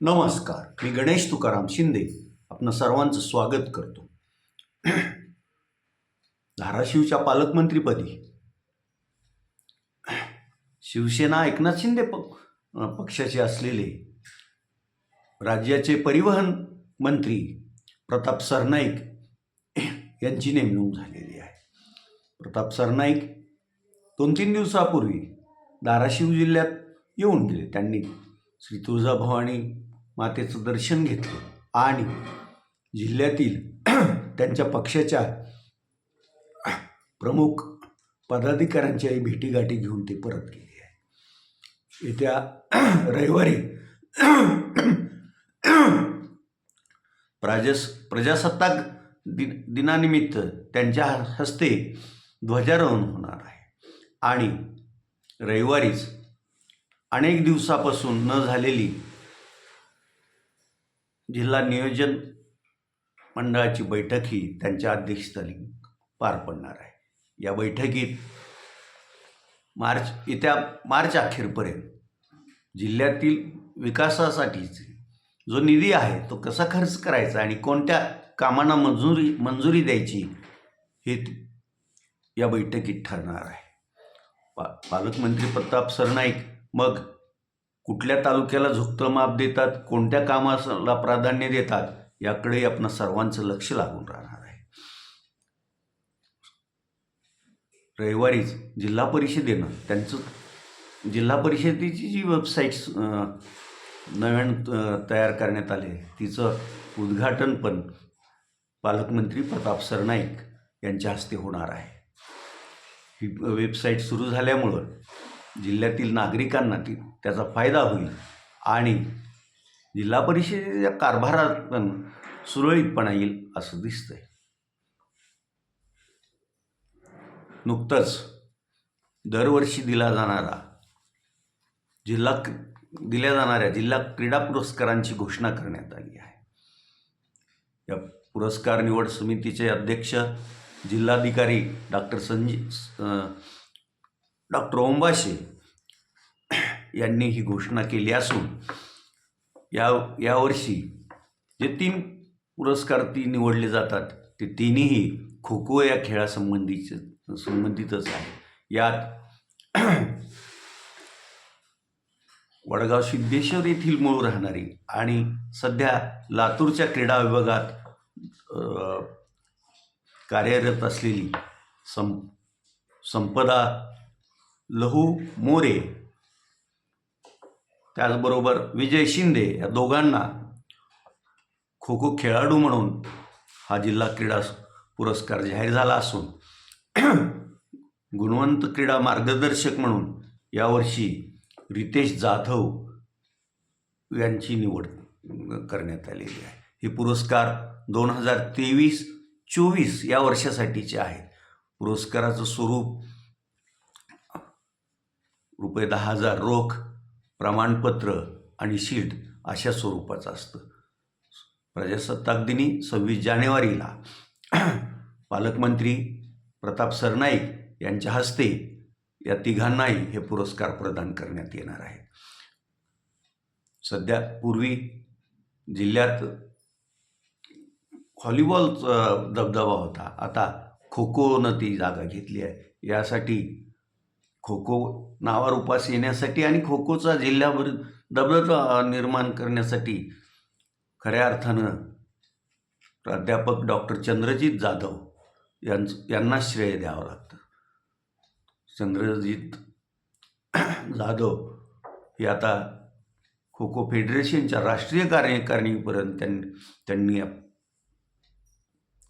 नमस्कार. मी गणेश तुकाराम शिंदे. आपलं सर्वांचं स्वागत करतो. धाराशिवच्या पालकमंत्रीपदी. शिवसेना एकनाथ शिंदे पक्षाचे असलेले राज्याचे परिवहन मंत्री प्रताप सरनाईक यांची नेमणूक झालेली आहे. प्रताप सरनाईक दोन तीन दिवसापूर्वी धाराशिव जिल्ह्यात येऊन गेले. त्यांनी श्री तुळजाभवानी मातेचं दर्शन घेतलं. आणि जिल्ह्यातील त्यांच्या पक्षाच्या प्रमुख पदाधिकाऱ्यांच्याही भेटीगाठी घेऊन ते परत गेले आहे. येत्या रविवारी प्राजस प्रजासत्ताक दिन दिनानिमित्त त्यांच्या हस्ते ध्वजारोहण होणार आहे. आणि रविवारीच अनेक दिवसापासून न झालेली जिल्हा नियोजन मंडळाची बैठक ही त्यांच्या अध्यक्षस्थानी पार पडणार आहे. या बैठकीत मार्च येत्या मार्च अखेरपर्यंत जिल्ह्यातील विकासासाठीच जो निधी आहे तो कसा खर्च करायचा आणि कोणत्या कामांना मंजुरी मंजुरी द्यायची हे या बैठकीत ठरणार आहे. पा पालकमंत्री प्रताप सरनाईक मग कुठल्या तालुक्याला झुकतं माप देतात कोणत्या कामाला प्राधान्य देतात याकडे आपण सर्वांचं लक्ष लागून राहणार आहे. रविवारीच जिल्हा परिषदेनं त्यांचं जिल्हा परिषदेची जी वेबसाईट्स नवीन तयार करण्यात आली तिचं उद्घाटन पण पालकमंत्री प्रताप सरनाईक यांच्या हस्ते होणार आहे. ही वेबसाईट सुरू झाल्यामुळं जिल्ह्यातील नागरिकांना ती त्याचा फायदा होईल. आणि जिल्हा परिषदेच्या कारभारात पण सुरळीतपणा येईल असं दिसतंय. नुकतंच दरवर्षी दिला जाणारा जिल्हा दिल्या जाणाऱ्या जिल्हा क्रीडा पुरस्कारांची घोषणा करण्यात आली आहे. या पुरस्कार निवड समितीचे अध्यक्ष जिल्हाधिकारी डॉक्टर संजी डॉक्टर ओंबाशे यांनी ही घोषणा केली असून या यावर्षी जे तीन पुरस्कार ती निवडले जातात ते तिन्हीही खो खो या खेळासंबंधीचे संबंधितच आहे. यात वडगाव सिद्धेश्वर येथील मूळ राहणारी आणि सध्या लातूरच्या क्रीडा विभागात कार्यरत असलेली सं संपदा लहू मोरे त्याचबरोबर विजय शिंदे या दोघांना खो खो खेळाडू म्हणून हा जिल्हा क्रीडा पुरस्कार जाहीर झाला असून गुणवंत क्रीडा मार्गदर्शक म्हणून यावर्षी रितेश जाधव यांची निवड करण्यात आलेली आहे. हे पुरस्कार दोन हजार तेवीस चोवीस या वर्षासाठीचे आहेत. पुरस्काराचं स्वरूप रुपये दहा हजार रोख प्रमाणपत्र आणि शीट अशा स्वरूपाचं असतं. प्रजासत्ताक दिनी सव्वीस जानेवारीला पालकमंत्री प्रताप सरनाईक यांच्या हस्ते या तिघांनाही हे पुरस्कार प्रदान करण्यात येणार आहे. सध्या पूर्वी जिल्ह्यात व्हॉलीबॉलचा दबदबा होता. आता खो खोनं ती जागा घेतली आहे. यासाठी खो खो नावारूपास येण्यासाठी आणि खो खोचा जिल्ह्यावर दबदबा निर्माण करण्यासाठी खऱ्या अर्थानं प्राध्यापक डॉक्टर चंद्रजित जाधव यांच यांना श्रेय द्यावं लागतं. चंद्रजित जाधव हे आता खो खो फेडरेशनच्या राष्ट्रीय कार्यकारिणीपर्यंत त्यांनी त्यांनी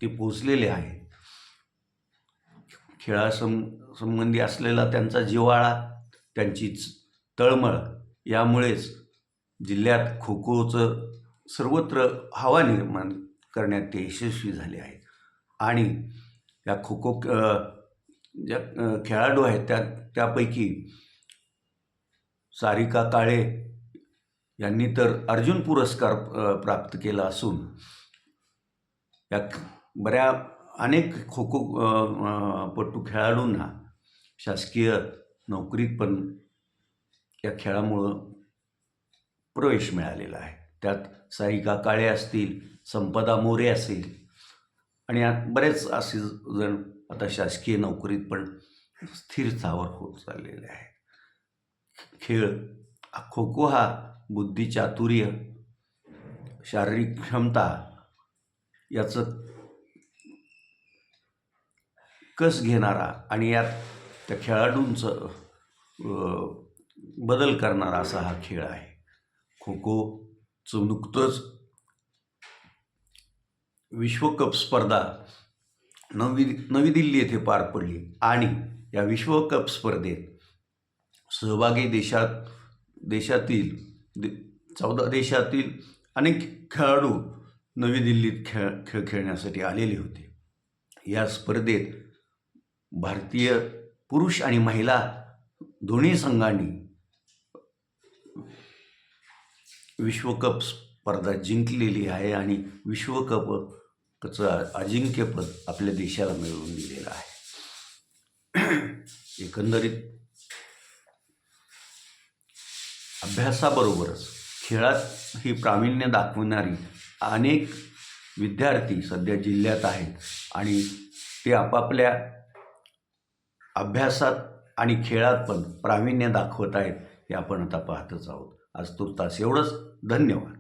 ते पोचलेले आहेत खेळासं संबंधी असलेला त्यांचा जिव्हाळा त्यांची तळमळ यामुळेच जिल्ह्यात खो खोचं सर्वत्र हवा निर्माण करण्यात ते यशस्वी झाले आहेत. आणि या खो खो ज्या खेळाडू आहेत त्या त्यापैकी सारिका काळे यांनी तर अर्जुन पुरस्कार प्राप्त केला असून या बऱ्या अनेक खो खो पट्टू पटू खेळाडूंना शासकीय नोकरीत पण या खेळामुळं प्रवेश मिळालेला आहे. त्यात सारिका काळे असतील संपदा मोरे असेल आणि बरेच असे जण आता शासकीय नोकरीत पण स्थिर स्थावर होत चाललेले आहेत. खेळ खो खो हा बुद्धिचातुर्य शारीरिक क्षमता याचं कस घेणारा आणि यात त्या खेळाडूंचं बदल करणारा असा हा खेळ आहे. खो खोचं नुकतंच विश्वकप स्पर्धा नवी नवी दिल्ली येथे पार पडली आणि या विश्वकप स्पर्धेत सहभागी देशात देशातील दे चौदा देशातील अनेक खेळाडू नवी दिल्लीत खेळ खेळ खेळण्यासाठी आलेले होते. या स्पर्धेत भारतीय पुरुष आणि महिला दोन्ही संघांनी विश्वकप स्पर्धा जिंकलेली आहे आणि विश्वकपचं अजिंक्यपद आपल्या देशाला मिळवून दिलेलं आहे. एकंदरीत अभ्यासाबरोबरच खेळात ही प्रावीण्य दाखवणारी अनेक विद्यार्थी सध्या जिल्ह्यात आहेत आणि ते आपापल्या अभ्यासात आणि खेळात पण प्रावीण्य दाखवत आहेत हे आपण आता पाहतच आहोत. आज तुर्तास एवढंच. धन्यवाद.